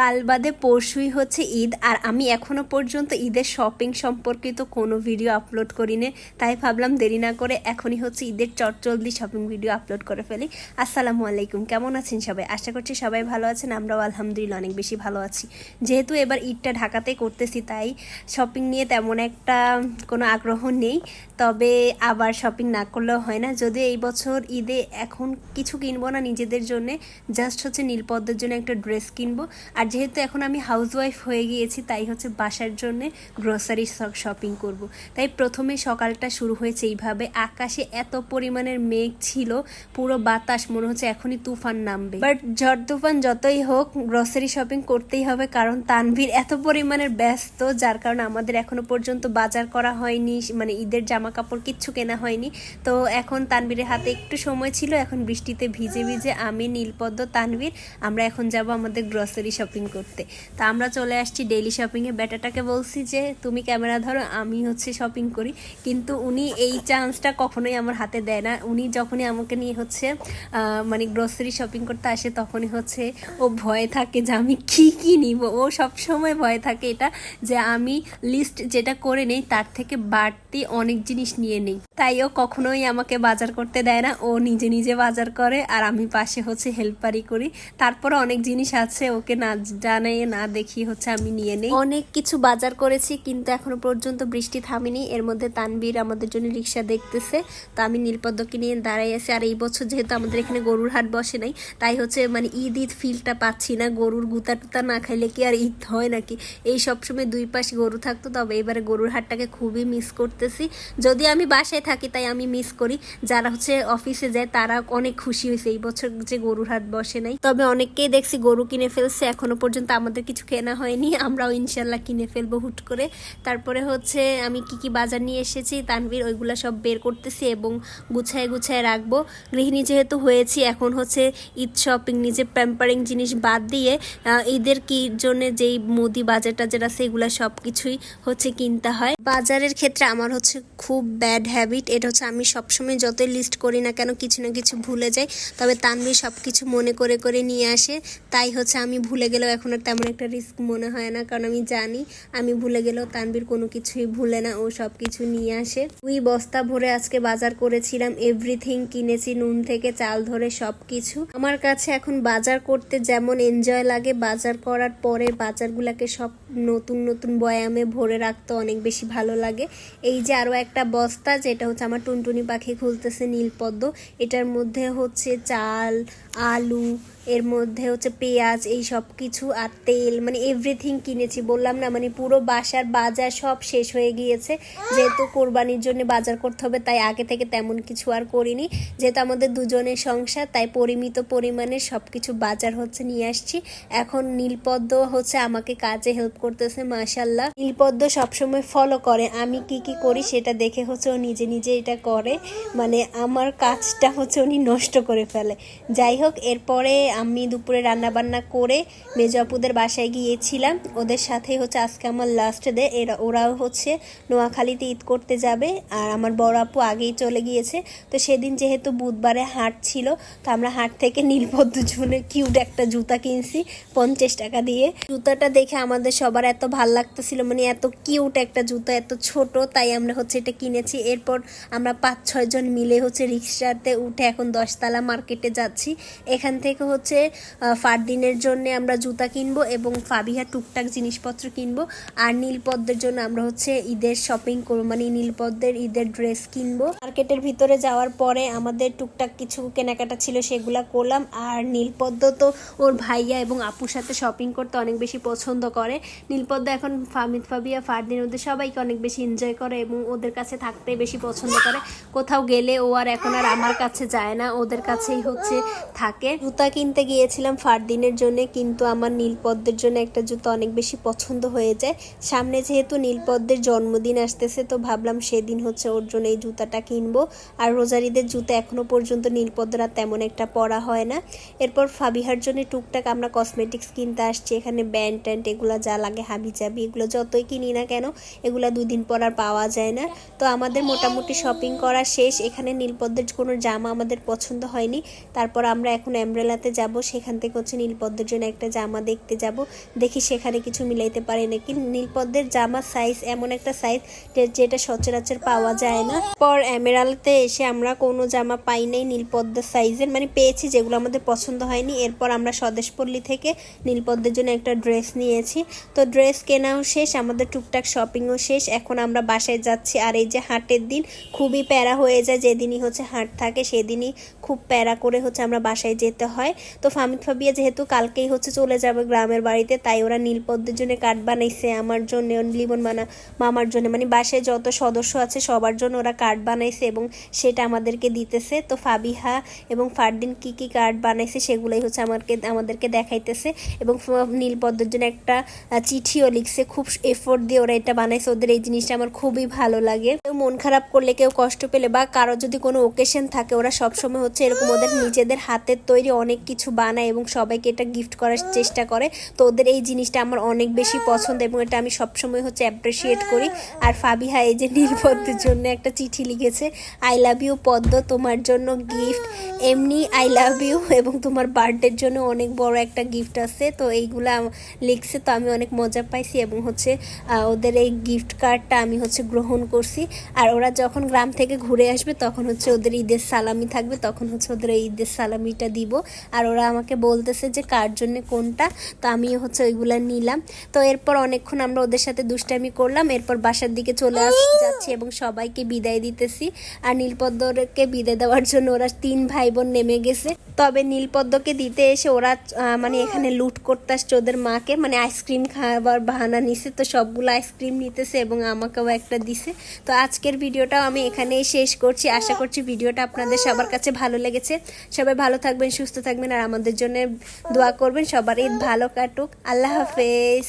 কাল বাদে পরশুই হচ্ছে ঈদ আর আমি এখনও পর্যন্ত ঈদের শপিং সম্পর্কিত কোনো ভিডিও আপলোড করিনি, তাই ভাবলাম দেরি না করে এখনই হচ্ছে ঈদের চটচলদি শপিং ভিডিও আপলোড করে ফেলি। আসসালামু আলাইকুম, কেমন আছেন সবাই? আশা করছি সবাই ভালো আছেন, আমরাও আলহামদুলিল্লাহ অনেক বেশি ভালো আছি। যেহেতু এবার ঈদটা ঢাকাতে করতেছি, তাই শপিং নিয়ে তেমন একটা কোনো আগ্রহ নেই, তবে আবার শপিং না করলেও হয় না। যদিও এই বছর ঈদে এখন কিছু কিনবো না নিজেদের জন্য, জাস্ট হচ্ছে নীলপদ্মের জন্য একটা ড্রেস কিনবো। আর যেহেতু এখন আমি হাউসওয়াইফ হয়ে গিয়েছি, তাই হচ্ছে বাসার জন্য গ্রোসারি শপিং করব। তাই প্রথমে সকালটা শুরু হয়েছে এইভাবে। আকাশে এত পরিমাণের মেঘ ছিল, পুরো বাতাস মনে হচ্ছে এখনই তুফান নামবে। বাট ঝড় তুফান যতই হোক গ্রোসারি শপিং করতেই হবে, কারণ তানভীর এত পরিমাণের ব্যস্ত, যার কারণে আমাদের এখনও পর্যন্ত বাজার করা হয়নি মানে ঈদের জামা কাপড় কিচ্ছু কেনা হয়নি। তো এখন তানভীরের হাতে একটু সময় ছিল, এখন বৃষ্টিতে ভিজে ভিজে আমি, নীলপদ্ম, তানভীর, আমরা এখন যাব আমাদের গ্রোসারি শপিং করতে। তা আমরা চলে আসছি ডেইলি শপিংয়ে ব্যাটাটাকে বলছি যে, তুমি ক্যামেরা ধরো, আমি হচ্ছে শপিং করি। কিন্তু উনি এই চান্সটা কখনোই আমার হাতে দেয় না। উনি যখনই আমাকে নিয়ে হচ্ছে মানে গ্রোসারি শপিং করতে আসে, তখনই হচ্ছে ও ভয়ে থাকে যে, আমি কি কি নিব? ও সব সময় ভয় থাকে এটা যে, আমি লিস্ট যেটা করে নেই, তার থেকে বাড়তি অনেক জিনিস নিয়ে নেই। তাই ও কখনোই আমাকে বাজার করতে দেয় না। ও নিজে নিজে বাজার করে, আর আমি পাশে হচ্ছে হেল্পারি করি। তারপরে অনেক জিনিস আছে, ওকে না জানাই না দেখি হচ্ছে আমি নিয়ে নেই। অনেক কিছু বাজার করেছি, কিন্তু এখনও পর্যন্ত বৃষ্টি থামেনি। এর মধ্যে তানবীর আমাদের জন্য রিক্সা দেখতেছে। তো আমি নীলপদ্মকে নিয়ে দাঁড়াই আছি। আর এই বছর যেহেতু আমাদের এখানে গরুর হাট বসে নাই, তাই হচ্ছে মানে ঈদ ঈদ ফিলটা পাচ্ছি না। গরুর গুতা টুতা না খাইলে কি আর ঈদ হয় নাকি? এই সবসময় দুই পাশে গরু থাকতো, তবে এবারে গরুর হাটটাকে খুবই মিস করতেছি। যদি আমি বাসায় থাকি, তাই আমি মিস করি। যারা হচ্ছে অফিসে যায়, তারা অনেক খুশি হয়েছে। এই বছর যে গরুর হাট বসে নাই, তবে অনেককেই দেখছি গরু কিনে ফেলছে। এখনও পর্যন্ত আমাদের কিছু কেনা হয়নি। আমরাও ইনশাল্লাহ কিনে ফেলব হুট করে। তারপরে হচ্ছে আমি কি কি বাজার নিয়ে এসেছি, তানভীর ওইগুলো সব বের করতেছি এবং গুছায় গুছায় রাখব। গৃহিণী যেহেতু হয়েছি, এখন হচ্ছে ঈদ শপিং নিজে প্যাম্পারিং জিনিস বাদ দিয়ে ঈদের কি জন্য যেই মুদি বাজার টাজার আছে, এগুলো সব কিছুই হচ্ছে কিনতে হয়। বাজারের ক্ষেত্রে আমার হচ্ছে খুব ব্যাড হ্যাবিট এটা হচ্ছে আমি সবসময় যতই লিস্ট করি না কেন কিছু না কিছু ভুলে যাই। তবে তানভীর সব কিছু মনে করে করে নিয়ে আসে, তাই হচ্ছে আমি ভুলে গেলেও এখন আর তেমন একটা রিস্ক মনে হয় না। কারণ আমি জানি, আমি ভুলে গেলেও তানবির কোনো কিছুই ভুলে না, ও সব কিছু নিয়ে আসে। দুই বস্তা ভরে আজকে বাজার করেছিলাম এভরিথিং কিনেছি, নুন থেকে চাল ধরে সব কিছু আমার কাছে এখন বাজার করতে যেমন এনজয় লাগে, বাজার করার পরে বাজারগুলোকে সব নতুন নতুন বয়ামে ভরে রাখতে অনেক বেশি ভালো লাগে। এই যে আরও একটা বস্তা, যেটা হচ্ছে আমার টুনটুনি পাখি খুলতেছে নীলপদ্ম, এটার মধ্যে হচ্ছে চাল, আলু এর মধ্যে হচ্ছে পেঁয়াজ, এই সব কিছু আর তেল মানে এভরিথিং কিনেছি। বললাম না মানে পুরো বাসার বাজার সব শেষ হয়ে গিয়েছে। যেহেতু কোরবানির জন্য বাজার করতে হবে, তাই আগে থেকে তেমন কিছু আর করিনি। যেহেতু আমাদের দুজনের সংসার, তাই পরিমিত পরিমাণে সব কিছু বাজার হচ্ছে নিয়ে আসছি। এখন নীলপদ্ম হচ্ছে আমাকে কাজে হেল্প করতেছে মাশাল্লাহ নীলপদ্ম সবসময় ফলো করে। আমি কি কি করি সেটা দেখে হচ্ছে ও নিজে নিজে এটা করে। মানে আমার কাজটা হচ্ছে উনি নষ্ট করে ফেলে। যাই হোক, এরপরে আমি দুপুরে রান্না বান্না করে মেজো আপুদের বাসায় গিয়েছিলাম। ওদের সাথে হচ্ছে আজকে আমার লাস্ট ডে এরা, ওরাও হচ্ছে নোয়াখালীতে ঈদ করতে যাবে। আর আমার বড় আপু আগেই চলে গিয়েছে। তো সেদিন যেহেতু বুধবারে হাট ছিল, তো আমরা হাট থেকে নীলপদ্ম জুনের কিউট একটা জুতা কিনছি পঞ্চাশ টাকা দিয়ে। জুতাটা দেখে আমাদের সবার এত ভালো লাগতেছিল মানে এত কিউট একটা জুতা, এত ছোট, তাই আমরা হচ্ছে এটা কিনেছি। এরপর আমরা পাঁচ ছয় জন মিলে হচ্ছে রিক্সাতে উঠে এখন দশতলা মার্কেটে যাচ্ছি। এখান থেকে হচ্ছে আহ, ফারদিনের জন্য আমরা জুতা কিনবো এবং ফাবিহা টুকটাক জিনিসপত্র কিনবো। আর নীলপদ্মের জন্য আমরা হচ্ছে ঈদের শপিং করব মানে নীলপদ্মের ঈদের ড্রেস কিনবো। মার্কেটের ভিতরে যাওয়ার পরে আমাদের টুকটাক কিছু কেনাকাটা ছিল সেগুলা করলাম। আর নীলপদ্ম তো ওর ভাইয়া এবং আপুর সাথে শপিং করতে অনেক বেশি পছন্দ করে। নীলপদ্ম এখন ফামিদ ফাবিয়া ফারদিন ওদের সবাইকে অনেক বেশি এনজয় করে এবং ওদের কাছে থাকতে বেশি পছন্দ করে। কোথাও গেলে ও আর এখন আর আমার কাছে যায় না ওদের কাছেই হচ্ছে থাকে। জুতা কিনতে গিয়েছিলাম ফারদিনের জন্য, কিন্তু আমার নীলপদ্মের জন্য একটা জুতো অনেক বেশি পছন্দ হয়ে যায়। সামনে যেহেতু নীলপদ্মের জন্মদিন আসতেছে, তো ভাবলাম সেদিন হচ্ছে ওর জন্য এই জুতাটা কিনবো। আর রোজারিদের জুতো এখনও পর্যন্ত নীলপদ্মের তেমন একটা পরা হয় না। এরপর ফাবিহার জন্য টুকটাক আমরা কসমেটিক্স কিনতে আসছি, এখানে ব্যান্ড ট্যান্ড, এগুলো যা লাগে, হাবি চাবি, এগুলো যতই কিনি না কেন, এগুলো দুই দিন পর আর পাওয়া যায় না। তো আমাদের মোটামুটি শপিং করা শেষ, এখানে নীলপদ্মের কোনো জামা আমাদের পছন্দ হয়নি। তারপর আমরা এখন অ্যামব্রেলাতে যাব, সেখান থেকে হচ্ছে নীলপদ্মের জন্য একটা জামা দেখতে যাব। দেখি সেখানে কিছু মিলাইতে পারে নাকি। নীলপদ্মের জামা সাইজ এমন একটা সাইজ যেটা সচরাচর পাওয়া যায় না। পর এমেরালতে এসে আমরা কোনো জামা পাই নাই নীলপদ্মের সাইজের মানে পেয়েছি যেগুলো আমাদের পছন্দ হয়নি। এরপর আমরা স্বদেশপল্লী থেকে নীলপদ্মের জন্য একটা ড্রেস নিয়েছি। তো ড্রেস কেনাও শেষ, আমাদের টুকটাক শপিংও শেষ। এখন আমরা বাসায় যাচ্ছি। আর এই যে হাটের দিন, খুবই প্যারা হয়ে যায়। যেদিনই হচ্ছে হাট থাকে, সেদিনই খুব প্যারা করে হচ্ছে আমরা বাসায় যেতে হয়। তো ফামিদ ফাবিয়া যেহেতু কালকেই হচ্ছে চলে যাবে গ্রামের বাড়িতে, তাই ওরা নীলপদ্মের জন্য কার্ড বানাইছে, আমার জন্য, লিমন মানা, মামার জন্য। মানে বাসায় যত সদস্য আছে সবার জন্য ওরা কার্ড বানাইছে এবং সেটা আমাদেরকে দিতেছে। তো ফাবিহা এবং ফারদিন কি কি কার্ড বানাইছে সেগুলোই হচ্ছে আমাকে, আমাদেরকে দেখাইতেছে এবং নীলপদ্মের জন্য একটা চিঠিও লিখছে। খুব এফোর্ট দিয়ে ওরা এটা বানাইছে। ওদের এই জিনিসটা আমার খুবই ভালো লাগে। মন খারাপ করলে, কেউ কষ্ট পেলে বা কারও যদি কোনো ওকেশন থাকে, ওরা সবসময় হচ্ছে এরকম ওদের নিজেদের হাতের তৈরি অনেক কিছু বানায় এবং সবাইকে এটা গিফট করার চেষ্টা করে, তো ওদের এই জিনিসটা আমার অনেক বেশি পছন্দ এবং এটা আমি সবসময় হচ্ছে অ্যাপ্রিসিয়েট করি। আর ফাবিহা, এই যে নীলপদ্মের জন্য একটা চিঠি লিখেছে আই লাভ ইউ পদ্ম, তোমার জন্য গিফট এমনি আই লাভ ইউ এবং তোমার বার্থডের জন্য অনেক বড় একটা গিফট আছে, তো এইগুলা লিখছে, তো আমি অনেক মজা পাইছি এবং হচ্ছে ওদের এই গিফট কার্ডটা আমি হচ্ছে গ্রহণ করছি। আর ওরা যখন গ্রাম থেকে ঘুরে আসবে, তখন হচ্ছে ওদের ঈদের সালামি থাকবে, তখন হচ্ছে ওদের ঈদের সালামিটা দিব। আর ওরা আমাকে বলতেছে যে কার জন্য কোনটা, তো আমি হচ্ছে ওইগুলা নিলাম। তো এরপর অনেকক্ষণ আমরা ওদের সাথে দুষ্টামি করলাম, এরপর বাসার দিকে চলে যাচ্ছি এবং সবাইকে বিদায় দিতেছি। আর নীলপদ্মকে বিদায় দেওয়ার জন্য ওরা তিন ভাই বোন নেমে গেছে। তবে নীলপদ্মকে দিতে এসে ওরা মানে এখানে লুট করতে আসছে ওদের মাকে মানে আইসক্রিম খাওয়ার বাহানা নিছে, তো সবগুলো আইসক্রিম নিতেছে এবং আমাকেও একটা দিছে। তো আজকের ভিডিওটাও আমি এখানেই শেষ করছি। আশা করছি ভিডিওটা আপনাদের সবার কাছে ভালো লেগেছে। সবাই ভালো থাকবেন, সুস্থ থাকবেন আর আমাদের জন্য দোয়া করবেন। সবার ঈদ ভালো কাটুক। আল্লাহ হাফেজ।